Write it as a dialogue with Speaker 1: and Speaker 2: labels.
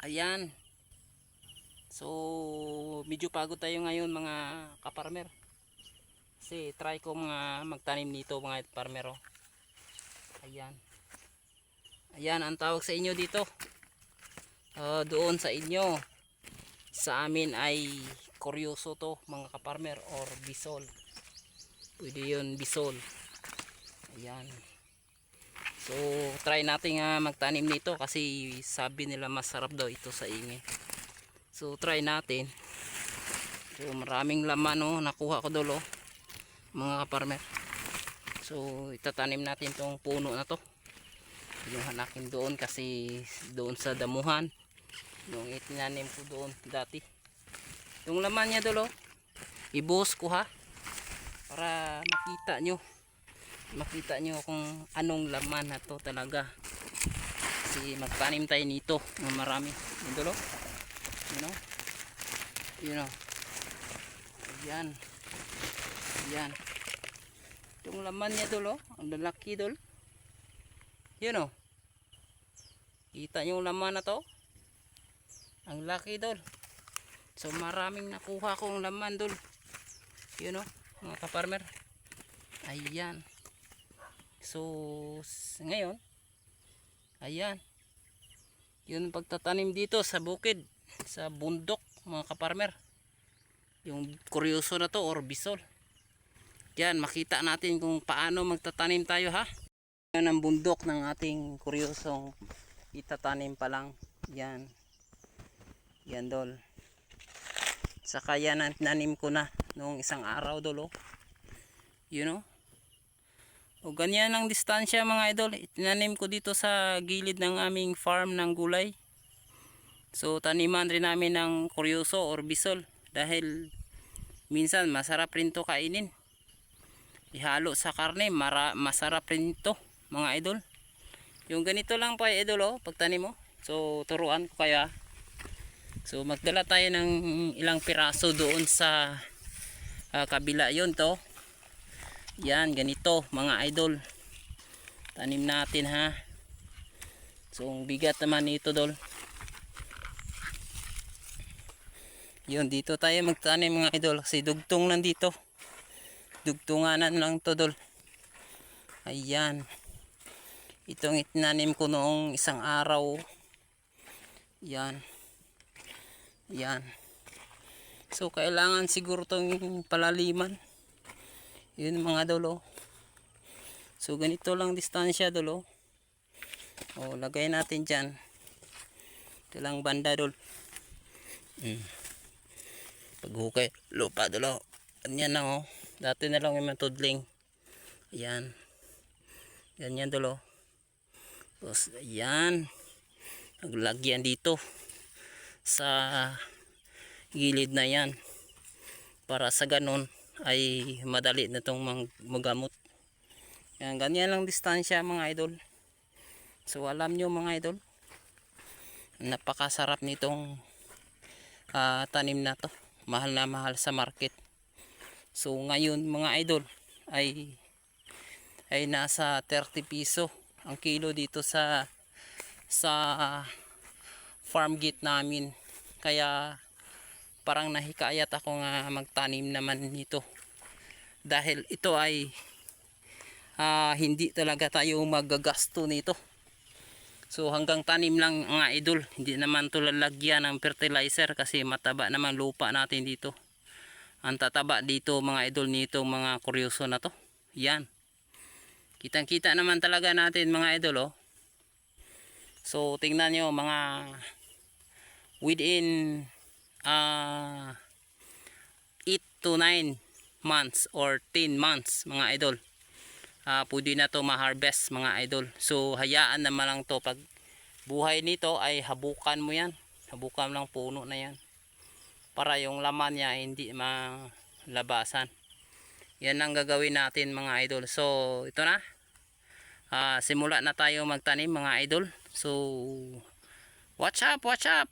Speaker 1: Ayan. So, medyo pagod tayo ngayon mga kaparmer. Kasi try ko mga magtanim nito mga farmer. Oh. Ayan. Ayan ang tawag sa inyo dito. Ah, doon sa inyo. Sa amin ay kuryoso to mga kaparmer or bisol. Pwede yun bisol. Ayan. So, try natin nga magtanim nito kasi sabi nila masarap daw ito sa ingay. So, try natin. So, maraming laman no, nakuha ko dolo mga kaparmer. So, itatanim natin tong puno na to. Pinuhan natin doon kasi doon sa damuhan. Yung itinanim ko doon dati. Yung laman niya dolo, ibuhos ko ha. Para makita nyo makita nyo kung anong laman na to talaga. Kasi magtanim tayo nito ng marami. Yun dulo. You know you know ayan. Ayan. Itong laman niya dulo ang lalaki dul yun o kita nyo yung laman na to? Ang laki dul so maraming nakuha kong laman dul yun o mga kaparmer ayan So, ngayon, ayan. Yun pagtatanim dito sa bukid, sa bundok, mga kaparmer. Yung kuryoso na to or bisol. Yan, makita natin kung paano magtatanim tayo ha. Yan ang bundok ng ating kuryosong itatanim pa lang. Yan. Yan dol. Saka yan nanim ko na noong isang araw dolo. You know? O ganyan ang distansya mga idol. Itinanim ko dito sa gilid ng aming farm ng gulay. So taniman rin namin ng kuryoso or bisol. Dahil minsan masarap rin to kainin. Ihalo sa karne, mara, masarap rin to mga idol. Yung ganito lang pa idol oh, pagtanim mo. So turuan ko kaya. So magdala tayo ng ilang piraso doon sa ah, kabila yon to. Yan, ganito mga idol. Tanim natin ha. So, bigat naman nito dol. Yun, dito tayo magtanim mga idol. Kasi dugtong nandito. Dugtunganan lang to dol. Ayan. Itong itinanim ko noong isang araw. Yan. Yan. So, kailangan siguro tong palaliman yun mga dolo so ganito lang distansya dolo o lagay natin dyan. Ito lang banda dol hmm. paghukay lupa dolo ganyan na oh. Dati na lang yung matudling. Ayan ganyan dolo tapos ayan. Naglagyan dito. Sa gilid na yan. Para sa ganon ay madali na itong mag magamot. Yan, ganyan lang distansya mga idol. So alam nyo mga idol napakasarap nitong ah, tanim na to. Mahal na mahal sa market. So ngayon mga idol ay ay nasa 30 piso ang kilo dito sa sa farm gate namin. Kaya parang nahikayat ako nga magtanim naman nito. Dahil ito ay ah, hindi talaga tayo magagasto nito. So hanggang tanim lang mga idol hindi naman to lalagyan ng fertilizer kasi mataba naman lupa natin dito. Ang tataba dito mga idol nito mga kuryoso na to. Yan. Kitang kita naman talaga natin mga idol oh. So tingnan nyo mga within ah 8 to 9 months or 10 months mga idol. Ah pwede na to ma-harvest mga idol. So hayaan naman lang to. Pag buhay nito ay habukan mo yan. Habukan lang puno na yan. Para yung laman niya hindi malabasan. Yan ang gagawin natin mga idol. So ito na. Ah simula na tayo magtanim mga idol. So watch up watch up